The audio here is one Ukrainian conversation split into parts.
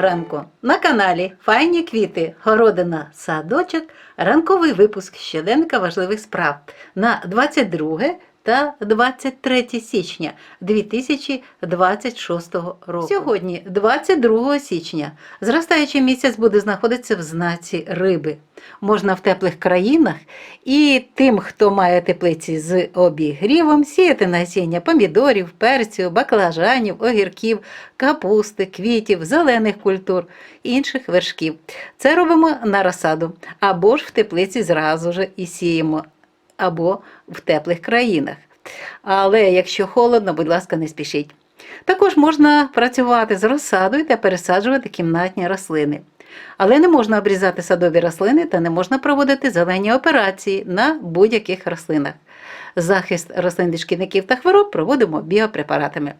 ранку. На каналі Файні квіти, городина, садочок, ранковий випуск щоденника важливих справ на 22 та 23 січня 2026 року. Сьогодні, 22 січня, зростаючий місяць буде знаходитися в знаці риби. Можна в теплих країнах і тим, хто має теплиці з обігрівом, сіяти насіння помідорів, перцю, баклажанів, огірків, капусти, квітів, зелених культур, інших вершків. Це робимо на розсаду або ж в теплиці зразу ж і сіємо, або в теплих країнах. Але якщо холодно, будь ласка, не спішіть. Також можна працювати з розсадою та пересаджувати кімнатні рослини. Але не можна обрізати садові рослини та не можна проводити зелені операції на будь-яких рослинах. Захист рослин від шкідників та хвороб проводимо біопрепаратами.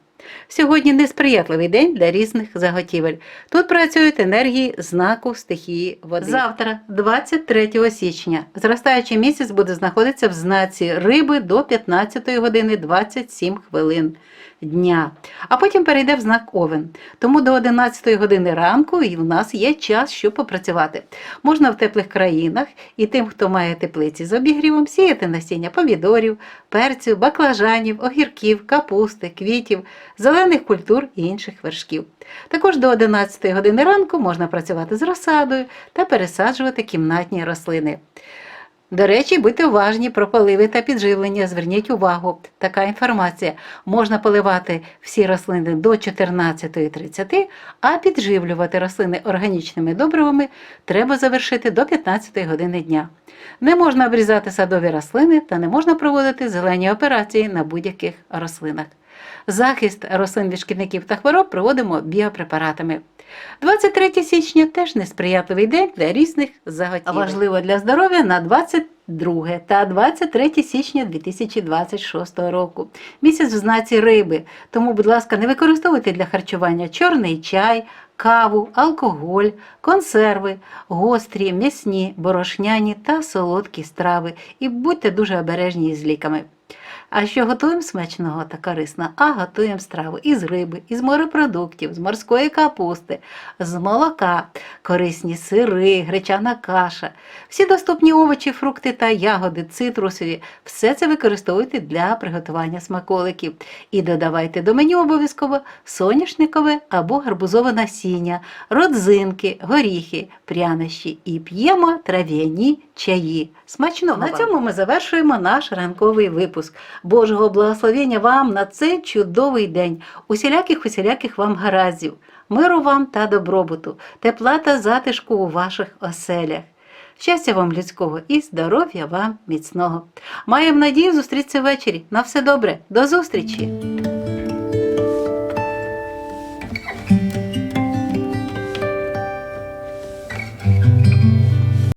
Сьогодні несприятливий день для різних заготівель. Тут працюють енергії знаку стихії води. Завтра, 23 січня, зростаючий місяць буде знаходитися в знаці риби до 15 години 27 хвилин дня, а потім перейде в знак Овен. Тому до 11 години ранку і в нас є час, щоб попрацювати. Можна в теплих країнах і тим, хто має теплиці з обігрівом, сіяти насіння помідорів, перцю, баклажанів, огірків, капусти, квітів, зелених культур і інших вершків. Також до 11 години ранку можна працювати з розсадою та пересаджувати кімнатні рослини. До речі, будьте уважні про поливи та підживлення. Зверніть увагу, така інформація. Можна поливати всі рослини до 14.30, а підживлювати рослини органічними добривами треба завершити до 15 години дня. Не можна обрізати садові рослини та не можна проводити зелені операції на будь-яких рослинах. Захист рослин від шкідників та хвороб проводимо біопрепаратами. 23 січня теж несприятливий день для різних заготівель. Важливо для здоров'я на 22 та 23 січня 2026 року. Місяць в знаці риби, тому, будь ласка, не використовуйте для харчування чорний чай, каву, алкоголь, консерви, гострі, м'ясні, борошняні та солодкі страви. І будьте дуже обережні із ліками. А що готуємо смачного та корисно? А готуємо страву із риби, із морепродуктів, з морської капусти, з молока, корисні сири, гречана каша. Всі доступні овочі, фрукти та ягоди, цитрусові все це використовуйте для приготування смаколиків. І додавайте до меню обов'язково соняшникове або гарбузове насіння, родзинки, горіхи, прянощі і п'ємо трав'яні чаї. Смачно! На цьому ми завершуємо наш ранковий випуск. Божого благословення вам на цей чудовий день, усіляких усіляких вам гараздів, миру вам та добробуту, тепла та затишку у ваших оселях. Щастя вам людського і здоров'я вам міцного. Маємо надію зустрітися ввечері. На все добре, до зустрічі!